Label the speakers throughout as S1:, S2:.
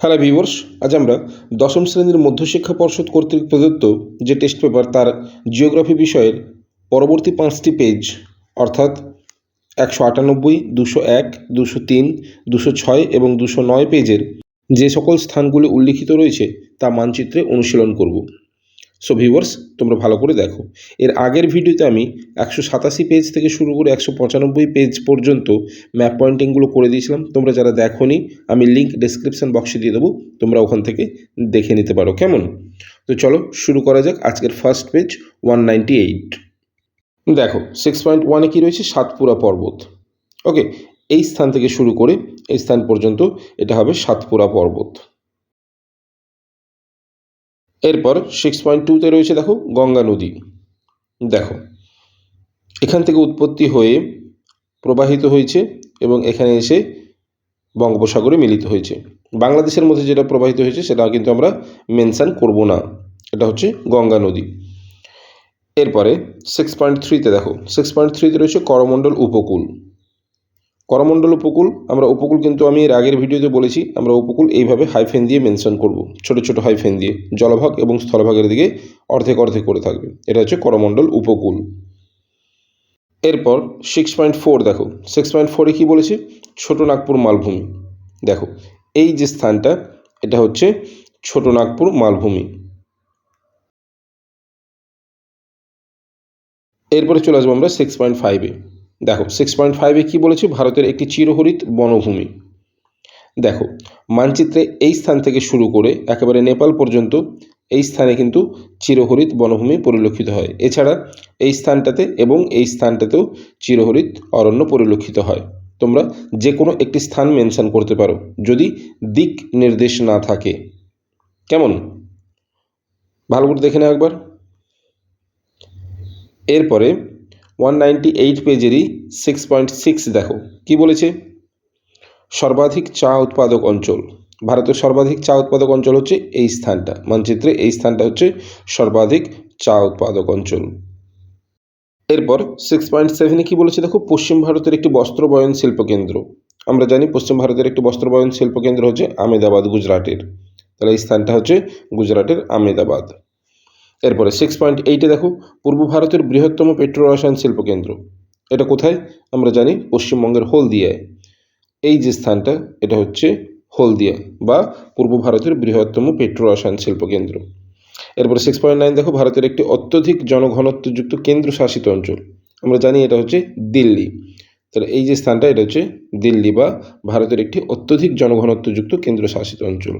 S1: Hello viewers, আজ আমরা দশম শ্রেণির মধ্যশিক্ষা পর্ষদ কর্তৃক প্রদত্ত যে টেস্ট পেপার তার জিওগ্রাফি বিষয়ের পরবর্তী পাঁচটি পেজ, অর্থাৎ একশো আটানব্বই, দুশো এক, দুশো তিন, দুশো ছয় এবং দুশো নয় পেজের যে সকল স্থানগুলি উল্লিখিত রয়েছে তা মানচিত্রে অনুশীলন করব। সো ভিউয়ার্স তোমরা ভালো করে দেখো। এর আগের ভিডিওতে আমি একশো সাতাশি পেজ থেকে শুরু করে একশো পঁচানব্বই পেজ পর্যন্ত ম্যাপ পয়েন্টিংগুলো করে দিয়েছিলাম। তোমরা যারা দেখোনি, আমি লিঙ্ক ডেসক্রিপশন বক্সে দিয়ে দেবো। তোমরা ওখান থেকে দেখে নিতে পারো। কেমন? তো চলো শুরু করা যাক আজকের first page one ninety eight দেখো সিক্স পয়েন্ট ওয়ানে কী রয়েছে? সাতপুরা পর্বত। ওকে এই স্থান থেকে শুরু করে এই স্থান পর্যন্ত এটা হবে সাতপুরা পর্বত। এরপর সিক্স পয়েন্ট টুতে রয়েছে দেখো গঙ্গা নদী। দেখো, এখান থেকে উৎপত্তি হয়ে প্রবাহিত হয়েছে এবং এখানে এসে বঙ্গোপসাগরে মিলিত হয়েছে। বাংলাদেশের মধ্যে যেটা প্রবাহিত হয়েছে সেটা কিন্তু আমরা মেনশান করব না। এটা হচ্ছে গঙ্গা নদী। এরপরে সিক্স পয়েন্ট থ্রিতে দেখো সিক্স পয়েন্ট থ্রিতে রয়েছে করমণ্ডল উপকূল। করমণ্ডল উপকূল, আমরা উপকূল কিন্তু আমি এর আগের ভিডিওতে বলেছি, আমরা উপকূল এইভাবে হাইফেন দিয়ে মেনশন করব। ছোট ছোট হাইফেন দিয়ে জলভাগ এবং স্থলভাগের দিকে অর্ধেক অর্ধেক করে থাকবে। এটা হচ্ছে করমণ্ডল উপকূল। এরপর সিক্স পয়েন্ট ফোর দেখো। সিক্স পয়েন্ট ফোরে কী বলেছে? ছোট নাগপুর মালভূমি। দেখো, এই যে স্থানটা, এটা হচ্ছে ছোট নাগপুর মালভূমি। এরপরে চলে আসব আমরা সিক্স পয়েন্ট ফাইভে দেখো সিক্স পয়েন্ট ফাইভে কী বলেছে? ভারতের একটি চিরহরিত বনভূমি। দেখো, মানচিত্রে এই স্থান থেকে শুরু করে একেবারে নেপাল পর্যন্ত এই স্থানে কিন্তু চিরহরিত বনভূমি পরিলক্ষিত হয়। এছাড়া এই স্থানটাতে এবং এই স্থানটাতেও চিরহরিত অরণ্য পরিলক্ষিত হয়। তোমরা যে কোনো একটি স্থান মেনশন করতে পারো, যদি দিক নির্দেশ না থাকে। কেমন? ভালো করে দেখে নাও একবার। এরপরে ওয়ান নাইনটি এইট পেজেরই সিক্স পয়েন্ট সিক্স দেখো। কি বলেছে? সর্বাধিক চা উৎপাদক অঞ্চল। ভারতের সর্বাধিক চা উৎপাদক অঞ্চল হচ্ছে এই স্থানটা। মানচিত্রে এই স্থানটা হচ্ছে সর্বাধিক চা উৎপাদক অঞ্চল। এরপর সিক্স পয়েন্ট সেভেনে কী বলেছে দেখো? পশ্চিম ভারতের একটি বস্ত্র বয়ন শিল্পকেন্দ্র আমরা জানি পশ্চিম ভারতের একটি বস্ত্র বয়ন শিল্পকেন্দ্র হচ্ছে আমেদাবাদ, গুজরাটের। তাহলে এই স্থানটা হচ্ছে গুজরাটের আমেদাবাদ। এরপরে সিক্স পয়েন্ট এইটে দেখো, পূর্ব ভারতের বৃহত্তম পেট্রো রসায়ন শিল্পকেন্দ্র। এটা কোথায়? আমরা জানি পশ্চিমবঙ্গের হলদিয়ায়। এই যে স্থানটা, এটা হচ্ছে হলদিয়া বা পূর্ব ভারতের বৃহত্তম পেট্রো রসায়ন শিল্পকেন্দ্র। এরপরে সিক্স পয়েন্ট নাইন দেখো, ভারতের একটি অত্যধিক জনঘনত্বযুক্ত কেন্দ্রশাসিত অঞ্চল। আমরা জানি এটা হচ্ছে দিল্লি। তাহলে এই যে স্থানটা, এটা হচ্ছে দিল্লি বা ভারতের একটি অত্যধিক জনঘনত্বযুক্ত কেন্দ্রশাসিত অঞ্চল।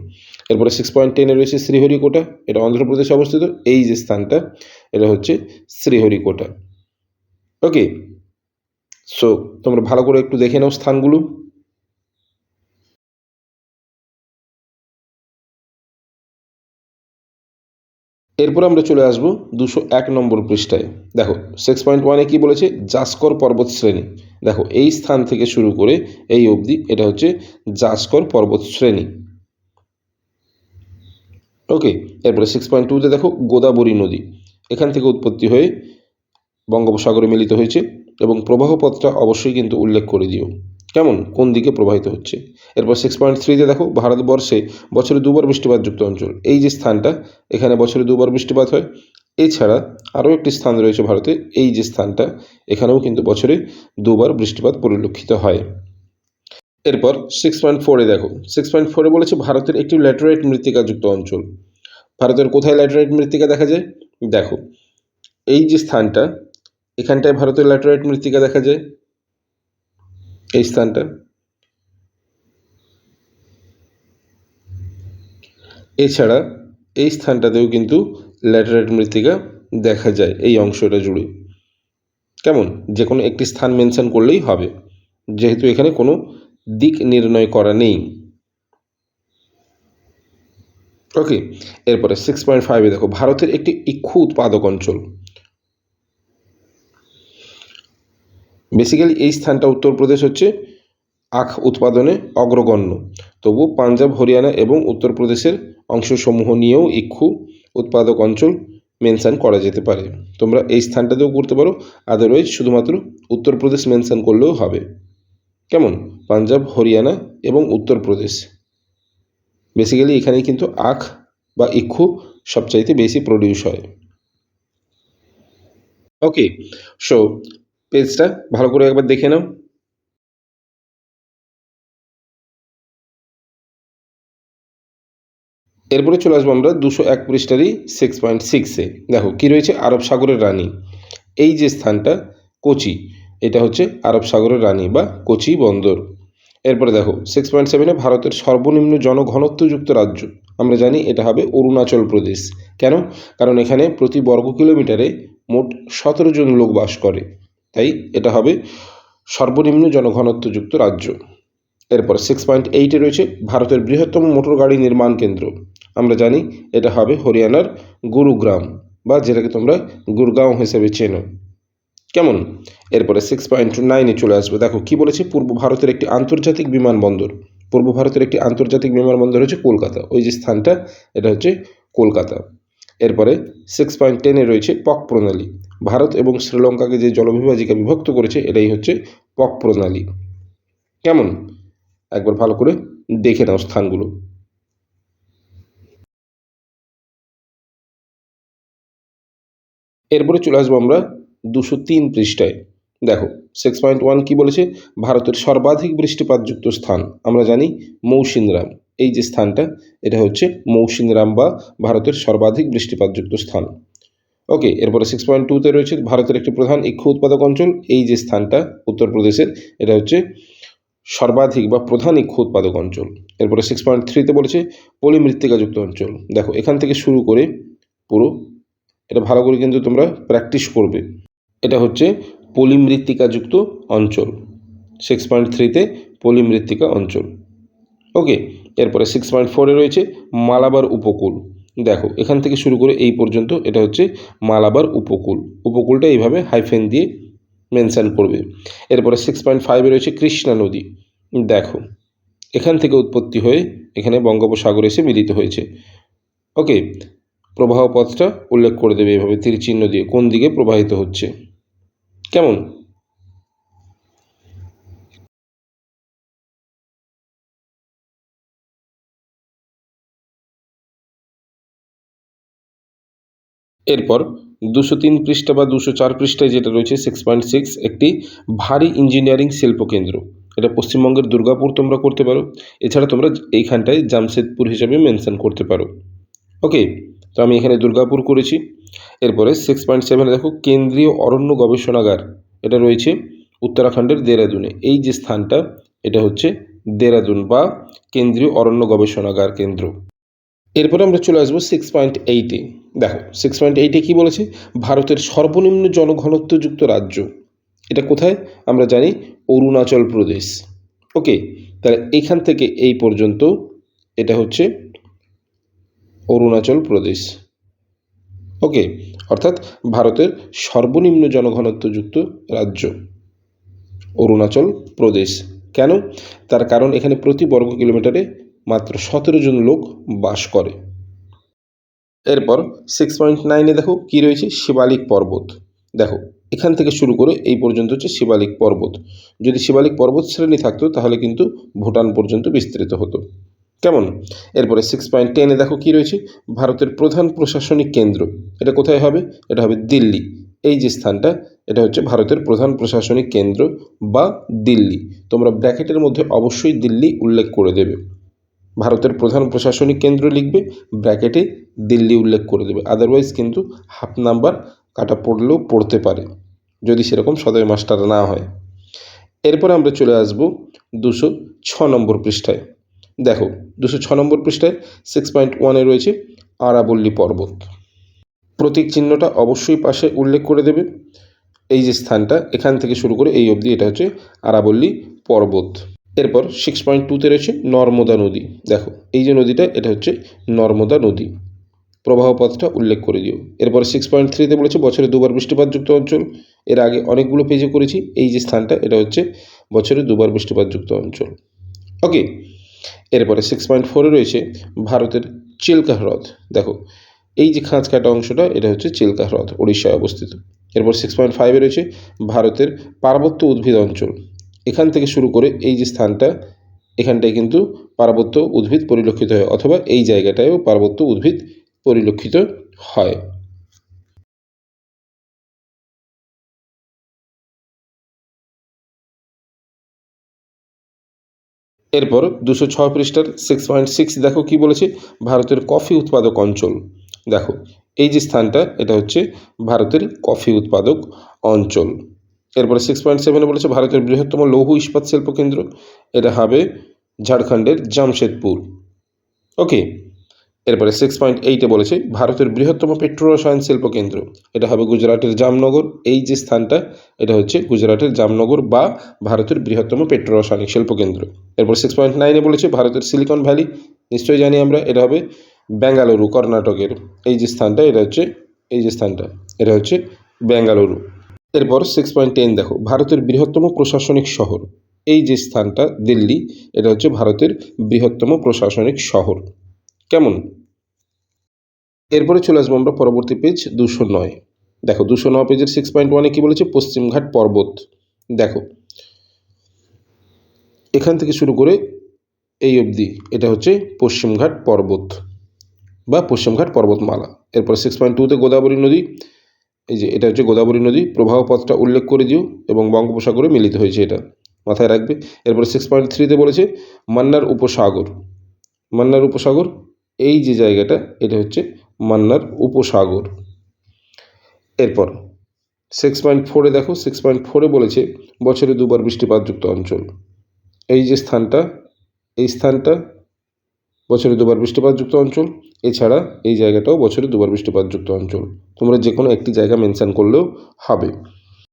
S1: এরপরে সিক্স পয়েন্ট টেনে রয়েছে শ্রীহরিকোটা, এটা অন্ধ্রপ্রদেশে অবস্থিত। এই যে স্থানটা, এটা হচ্ছে শ্রীহরিকোটা। ওকে সো তোমরা ভালো করে একটু দেখে নাও স্থানগুলো। এরপর আমরা চলে আসব দুশো এক নম্বর পৃষ্ঠায়। দেখো সিক্স পয়েন্ট ওয়ানে কী বলেছে? জাস্কর পর্বত শ্রেণি। দেখো, এই স্থান থেকে শুরু করে এই অবধি এটা হচ্ছে জাস্কর পর্বত শ্রেণি। ওকে এরপরে সিক্স পয়েন্ট টুতে দেখো, গোদাবরী নদী। এখান থেকে উৎপত্তি হয়ে বঙ্গোপসাগরে মিলিত হয়েছে এবং প্রবাহ পথটা অবশ্যই কিন্তু উল্লেখ করে দিও। কেমন? কোন দিকে প্রবাহিত হচ্ছে? এরপর সিক্স পয়েন্ট থ্রিতে দেখো, ভারতবর্ষে বছরে দুবার বৃষ্টিপাতযুক্ত অঞ্চল। এই যে স্থানটা, এখানে বছরে দুবার বৃষ্টিপাত হয়। এছাড়া আরও একটি স্থান রয়েছে ভারতে, এই যে স্থানটা, এখানেও কিন্তু বছরে দুবার বৃষ্টিপাত পরিলক্ষিত হয়। এরপর সিক্স পয়েন্ট ফোরে দেখো সিক্স পয়েন্ট ফোরে বলেছে ভারতের একটি ল্যাটেরাইট মৃত্তিকাযুক্ত অঞ্চল। ভারতের কোথায় ল্যাটেরাইট মৃত্তিকা দেখা যায়? দেখো, এই যে স্থানটা, এখানটায় ভারতের ল্যাটেরাইট মৃত্তিকা দেখা যায়। এই স্থানটা। এছাড়া এই স্থানটাতেও কিন্তু ল্যাটেরাইট মৃত্তিকা দেখা যায় এই অংশটা জুড়ে। কেমন? যে কোনো একটি স্থান মেনশন করলেই হবে। যেহেতু এখানে কোনো দিক নির্ণয় করা নেই। ওকে, এরপরে সিক্স পয়েন্ট ফাইভে দেখো, ভারতের একটি ইক্ষু উৎপাদক অঞ্চল। বেসিক্যালি এই স্থানটা উত্তরপ্রদেশ হচ্ছে আখ উৎপাদনে অগ্রগণ্য। তবু পাঞ্জাব, হরিয়ানা এবং উত্তরপ্রদেশের অংশসমূহ নিয়েও ইক্ষু উৎপাদক অঞ্চল মেনশান করা যেতে পারে। তোমরা এই স্থানটাতেও করতে পারো। আদারওয়াইজ শুধুমাত্র উত্তরপ্রদেশ মেনশান করলেও হবে। কেমন? পাঞ্জাব, হরিয়ানা এবং উত্তরপ্রদেশ বেসিক্যালি এখানেই কিন্তু আখ বা ইক্ষু সবচাইতে বেশি প্রডিউস হয়। ওকে সো পেজটা ভালো করে একবার দেখে নাও। এরপরে চলে আসব আমরা দুশো এক পৃষ্ঠারই সিক্স পয়েন্ট সিক্সে দেখো, কী রয়েছে? আরব সাগরের রানী। এই যে স্থানটা, কোচি, এটা হচ্ছে আরব সাগরের রানী বা কোচি বন্দর। এরপরে দেখো সিক্স পয়েন্ট সেভেনে ভারতের সর্বনিম্ন জনঘনত্বযুক্ত রাজ্য। আমরা জানি এটা হবে অরুণাচল প্রদেশ। কেন? কারণ এখানে প্রতি বর্গ কিলোমিটারে মোট সতেরো জন লোক বাস করে। তাই এটা হবে সর্বনিম্ন জনঘনত্বযুক্ত রাজ্য। এরপর সিক্স পয়েন্ট এইটে রয়েছে ভারতের বৃহত্তম মোটর গাড়ি নির্মাণ কেন্দ্র। আমরা জানি এটা হবে হরিয়ানার গুরুগ্রাম বা যেটাকে তোমরা গুরগাঁও হিসেবে চেনো। কেমন? এরপরে সিক্স পয়েন্ট নাইনে চলে আসবে। দেখো কি বলেছে? পূর্ব ভারতের একটি আন্তর্জাতিক বিমানবন্দর। পূর্ব ভারতের একটি আন্তর্জাতিক বিমানবন্দর হচ্ছে কলকাতা। ওই যে স্থানটা, এটা হচ্ছে কলকাতা। এরপরে সিক্স পয়েন্ট টেনে রয়েছে পক প্রণালী। ভারত এবং শ্রীলঙ্কাকে যে জলবিভাজিকা বিভক্ত করেছে, এটাই হচ্ছে পক প্রণালী। কেমন? একবার ভালো করে দেখে নাও স্থানগুলো। এরপরে চলে আসব আমরা দুশো তিন পৃষ্ঠায়। দেখো সিক্স পয়েন্ট ওয়ান কী বলেছে? ভারতের সর্বাধিক বৃষ্টিপাতযুক্ত স্থান, আমরা জানি মৌসিনরাম। এই যে স্থানটা, এটা হচ্ছে মৌসিনরাম বা ভারতের সর্বাধিক বৃষ্টিপাতযুক্ত স্থান। ওকে, এরপরে সিক্স পয়েন্ট টুতে রয়েছে ভারতের একটি প্রধান ইক্ষু উৎপাদক অঞ্চল। এই যে স্থানটা, উত্তরপ্রদেশের, এটা হচ্ছে সর্বাধিক বা প্রধান ইক্ষু উৎপাদক অঞ্চল। এরপরে সিক্স পয়েন্ট থ্রিতে বলেছে পলিমৃত্তিকাযুক্ত অঞ্চল। দেখো, এখান থেকে শুরু করে পুরো, এটা ভালো করে কিন্তু তোমরা প্র্যাকটিস করবে। এটা হচ্ছে পলিমৃত্তিকাযুক্ত অঞ্চল। সিক্স পয়েন্ট থ্রিতে পলিমৃত্তিকা অঞ্চল। ওকে এরপরে সিক্স পয়েন্ট ফোরে রয়েছে মালাবার উপকূল। দেখো, এখান থেকে শুরু করে এই পর্যন্ত এটা হচ্ছে মালাবার উপকূল। উপকূলটা এইভাবে হাইফেন দিয়ে মেনশান করবে। এরপরে সিক্স পয়েন্ট ফাইভে রয়েছে কৃষ্ণা নদী। দেখো, এখান থেকে উৎপত্তি হয়ে এখানে বঙ্গোপসাগর এসে মিলিত হয়েছে। ওকে, প্রবাহ পথটা উল্লেখ করে দেবে এভাবে তীর চিহ্ন দিয়ে কোন দিকে প্রবাহিত হচ্ছে। কেমন? এরপর দুশো তিন পৃষ্ঠা বা দুশো চার পৃষ্ঠায় যেটা রয়েছে সিক্স পয়েন্ট সিক্স একটি ভারী ইঞ্জিনিয়ারিং শিল্পকেন্দ্র। এটা পশ্চিমবঙ্গের দুর্গাপুর তোমরা করতে পারো। এছাড়া তোমরা এইখানটায় জামশেদপুর হিসাবে মেনশন করতে পারো। ওকে তো আমি এখানে দুর্গাপুর করেছি। এরপরে সিক্স পয়েন্ট সেভেনে দেখো, কেন্দ্রীয় অরণ্য গবেষণাগার, এটা রয়েছে উত্তরাখণ্ডের দেরাদুনে। এই যে স্থানটা, এটা হচ্ছে দেরাদুন বা কেন্দ্রীয় অরণ্য গবেষণাগার কেন্দ্র। এরপরে আমরা চলে আসব সিক্স পয়েন্ট এইটে দেখো সিক্স পয়েন্ট এইটে কী বলেছে? ভারতের সর্বনিম্ন জনঘনত্বযুক্ত রাজ্য। এটা কোথায়? আমরা জানি অরুণাচল প্রদেশ। ওকে, তাহলে এখান থেকে এই পর্যন্ত এটা হচ্ছে অরুণাচল প্রদেশ। ওকে, অর্থাৎ ভারতের সর্বনিম্ন জনঘনত্বযুক্ত রাজ্য অরুণাচল প্রদেশ। কেন? তার কারণ এখানে প্রতি বর্গ কিলোমিটারে মাত্র সতেরো জন লোক বাস করে। এরপর সিক্স পয়েন্ট নাইনে দেখো কী রয়েছে? শিবালিক পর্বত। দেখো, এখান থেকে শুরু করে এই পর্যন্ত হচ্ছে শিবালিক পর্বত। যদি শিবালিক পর্বত শ্রেণি থাকতো, তাহলে কিন্তু ভুটান পর্যন্ত বিস্তৃত হতো। কেমন? এরপরে সিক্স পয়েন্ট টেনে দেখো কী রয়েছে? ভারতের প্রধান প্রশাসনিক কেন্দ্র। এটা কোথায় হবে? এটা হবে দিল্লি। এই যে স্থানটা, এটা হচ্ছে ভারতের প্রধান প্রশাসনিক কেন্দ্র বা দিল্লি। তোমরা ব্র্যাকেটের মধ্যে অবশ্যই দিল্লি উল্লেখ করে দেবে। ভারতের প্রধান প্রশাসনিক কেন্দ্র লিখবে, ব্র্যাকেটে দিল্লি উল্লেখ করে দেবে। আদারওয়াইজ কিন্তু হাফ নাম্বার কাটা পড়লেও পড়তে পারে, যদি সেরকম সদয় মাস্টার না হয়। এরপর আমরা চলে আসব দুশো ছ নম্বর পৃষ্ঠায়। দেখো, দুশো ছ নম্বর পৃষ্ঠায় সিক্স পয়েন্ট ওয়ানে রয়েছে আরাবল্লী পর্বত। প্রতীক চিহ্নটা অবশ্যই পাশে উল্লেখ করে দেবে। এই যে স্থানটা, এখান থেকে শুরু করে এই অবধি এটা হচ্ছে আরাবল্লী পর্বত। এরপর সিক্স পয়েন্ট টুতে রয়েছে নর্মদা নদী। দেখো, এই যে নদীটা, এটা হচ্ছে নর্মদা নদী। প্রবাহ পথটা উল্লেখ করে দিও। এরপর সিক্স পয়েন্ট থ্রিতে বলেছে, বছরে দুবার বৃষ্টিপাতযুক্ত অঞ্চল। এর আগে অনেকগুলো পেজে করেছি। এই যে স্থানটা, এটা হচ্ছে বছরে দুবার বৃষ্টিপাতযুক্ত অঞ্চল। ওকে এরপরে সিক্স পয়েন্ট ফোরে রয়েছে ভারতের চিল্কা হ্রদ। দেখো, এই যে খাঁজ কাটা অংশটা, এটা হচ্ছে চিল্কা হ্রদ উড়িষ্যায় অবস্থিত। এরপর সিক্স পয়েন্ট ফাইভে রয়েছে ভারতের পার্বত্য উদ্ভিদ অঞ্চল। এখান থেকে শুরু করে এই যে স্থানটা, এখানটায় কিন্তু পার্বত্য উদ্ভিদ পরিলক্ষিত হয় অথবা এই জায়গাটায়ও পার্বত্য উদ্ভিদ পরিলক্ষিত হয়। এরপর দুশো ছয় পৃষ্ঠার সিক্স পয়েন্ট সিক্স দেখো কি বলেছে? ভারতের কফি উৎপাদক অঞ্চল। দেখো, এই যে স্থানটা, এটা হচ্ছে ভারতের কফি উৎপাদক অঞ্চল। এরপরে সিক্স পয়েন্ট সেভেনে বলেছে, ভারতের বৃহত্তম লৌহ ইস্পাত শিল্প কেন্দ্র। এটা হবে ঝাড়খণ্ডের জামশেদপুর। ওকে এরপরে সিক্স পয়েন্ট এইটে বলেছে, ভারতের বৃহত্তম পেট্রো রসায়ন শিল্প কেন্দ্র। এটা হবে গুজরাটের জামনগর। এই যে স্থানটা, এটা হচ্ছে গুজরাটের জামনগর বা ভারতের বৃহত্তম পেট্রো রাসায়নিক শিল্প কেন্দ্র। এরপর সিক্স পয়েন্ট নাইনে বলেছে, ভারতের সিলিকন ভ্যালি নিশ্চয়ই জানি আমরা, এটা হবে বেঙ্গালুরু কর্ণাটকের। এই যে স্থানটা, এটা হচ্ছে, এই যে স্থানটা, এটা হচ্ছে বেঙ্গালুরু এরপর সিক্স পয়েন্ট টেন দেখো, ভারতের বৃহত্তম প্রশাসনিক শহর। এই যে স্থানটা, দিল্লি, এটা হচ্ছে ভারতের বৃহত্তম প্রশাসনিক শহর। কেমন? এরপরে চলে আসব আমরা পরবর্তী পেজ দুশো নয়। দেখো, দুশো নয় পেজের সিক্স পয়েন্ট ওয়ানে কী বলেছে? পশ্চিমঘাট পর্বত। দেখো, এখান থেকে শুরু করে এই অবধি এটা হচ্ছে পশ্চিমঘাট পর্বত বা পশ্চিমঘাট পর্বতমালা। এরপর সিক্স পয়েন্ট টুতে গোদাবরী নদী এই যে এটা হচ্ছে গোদাবরী নদী, প্রবাহ পথটা উল্লেখ করে দিও এবং বঙ্গোপসাগরে মিলিত হয়েছে এটা। মাথায় রাখবে। এরপর সিক্স পয়েন্ট থ্রিতে বলেছে, মান্নার উপসাগর। মান্নার উপসাগর, এই যে জায়গাটা, এটা হচ্ছে মান্নার উপসাগর। এরপর সিক্স পয়েন্ট ফোরে দেখো সিক্স পয়েন্ট ফোরে বলেছে, বছরে দুবার বৃষ্টিপাতযুক্ত অঞ্চল। এই যে স্থানটা, এই স্থানটা বছরে দুবার বৃষ্টিপাতযুক্ত অঞ্চল। এছাড়া এই জায়গাটাও বছরে দুবার বৃষ্টিপাতযুক্ত অঞ্চল। তোমরা যে কোনো একটি জায়গা মেনশান করলেও হবে।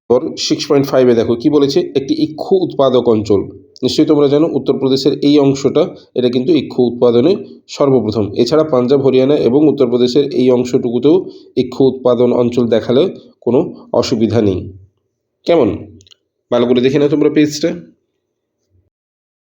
S1: এরপর সিক্স পয়েন্ট ফাইভে দেখো, কি বলেছে? একটি ইক্ষু উৎপাদক অঞ্চল। নিশ্চয়ই তোমরা জানো, উত্তরপ্রদেশের এই অংশটা, এটা কিন্তু ইক্ষু উৎপাদনে সর্বপ্রথম। এছাড়া পাঞ্জাব, হরিয়ানা এবং উত্তরপ্রদেশের এই অংশটুকুতেও ইক্ষু উৎপাদন অঞ্চল দেখালে কোনো অসুবিধা নেই। কেমন? ভালো করে দেখে নাও তোমরা পেজটা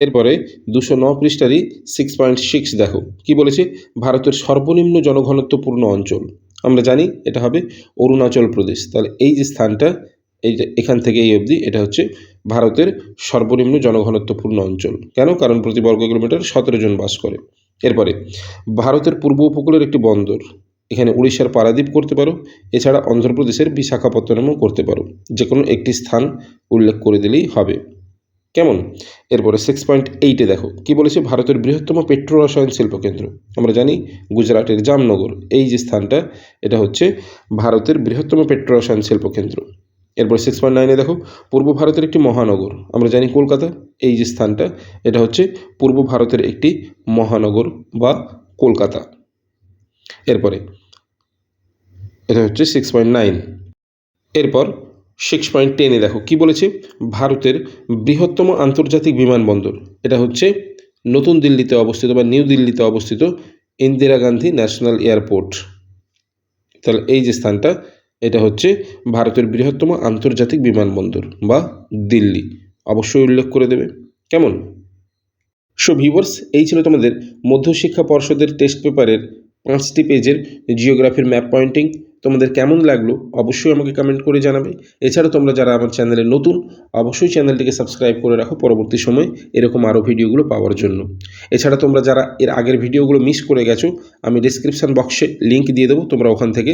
S1: এরপরে দুশো ন পৃষ্ঠারই সিক্স পয়েন্ট সিক্স দেখো, কি বলেছে? ভারতের সর্বনিম্ন জনঘনত্বপূর্ণ অঞ্চল। আমরা জানি এটা হবে অরুণাচল প্রদেশ। তাহলে এই যে স্থানটা, এই এখান থেকে এই অবধি, এটা হচ্ছে ভারতের সর্বনিম্ন জনঘনত্বপূর্ণ অঞ্চল। কেন? কারণ প্রতি বর্গ কিলোমিটার সতেরো জন বাস করে। এরপরে, ভারতের পূর্ব উপকূলের একটি বন্দর। এখানে উড়িষ্যার পারাদ্বীপ করতে পারো, এছাড়া অন্ধ্রপ্রদেশের বিশাখাপত্তনমও করতে পারো। যে কোনো একটি স্থান উল্লেখ করে দিলেই হবে। কেমন? এরপরে সিক্স পয়েন্ট এইটে দেখো, কি বলেছে ভারতের বৃহত্তম পেট্রো রসায়ন শিল্প কেন্দ্র আমরা জানি গুজরাটের জামনগর, এই যে স্থানটা, এটা হচ্ছে ভারতের বৃহত্তম পেট্রো রসায়ন শিল্প কেন্দ্র এরপর সিক্স পয়েন্ট নাইনে দেখো, পূর্ব ভারতের একটি মহানগর, আমরা জানি কলকাতা, এই যে স্থানটা, এটা হচ্ছে পূর্ব ভারতের একটি মহানগর বা কলকাতা। এরপরে, এটা হচ্ছে সিক্স পয়েন্ট নাইন এরপর সিক্স পয়েন্ট টেনে দেখো, কি বলেছে? ভারতের বৃহত্তম আন্তর্জাতিক বিমানবন্দর। এটা হচ্ছে নতুন দিল্লিতে অবস্থিত বা নিউ দিল্লিতে অবস্থিত ইন্দিরা গান্ধী ন্যাশনাল এয়ারপোর্ট। তাহলে এই যে স্থানটা, এটা হচ্ছে ভারতের বৃহত্তম আন্তর্জাতিক বিমানবন্দর বা দিল্লি। অবশ্যই উল্লেখ করে দেবে। কেমন? সো ভিউয়ার্স এই ছিল তোমাদের মধ্যশিক্ষা পর্ষদের টেস্ট পেপারের পাঁচটি পেজের জিওগ্রাফির ম্যাপ পয়েন্টিং তোমাদের কেমন লাগল অবশ্যই আমাকে কমেন্ট করে জানাবে। এছাড়া তোমরা যারা আমার চ্যানেলে নতুন, অবশ্যই চ্যানেলটিকে সাবস্ক্রাইব করে রাখো পরবর্তী সময় এরকম আরও ভিডিওগুলো পাওয়ার জন্য। এছাড়া তোমরা যারা এর আগের ভিডিওগুলো মিস করে গেছো, আমি ডিসক্রিপশান বক্সে লিঙ্ক দিয়ে দেবো, তোমরা ওখান থেকে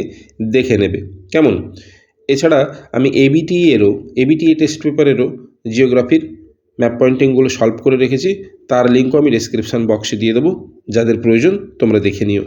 S1: দেখে নেবে। কেমন? এছাড়া আমি এবিটি এরও এবিটিএ টেস্ট পেপারেরও জিওগ্রাফির ম্যাপ পয়েন্টিংগুলো সলভ করে রেখেছি। তার লিঙ্কও আমি ডিসক্রিপশান বক্সে দিয়ে দেবো। যাদের প্রয়োজন, তোমরা দেখে নিও।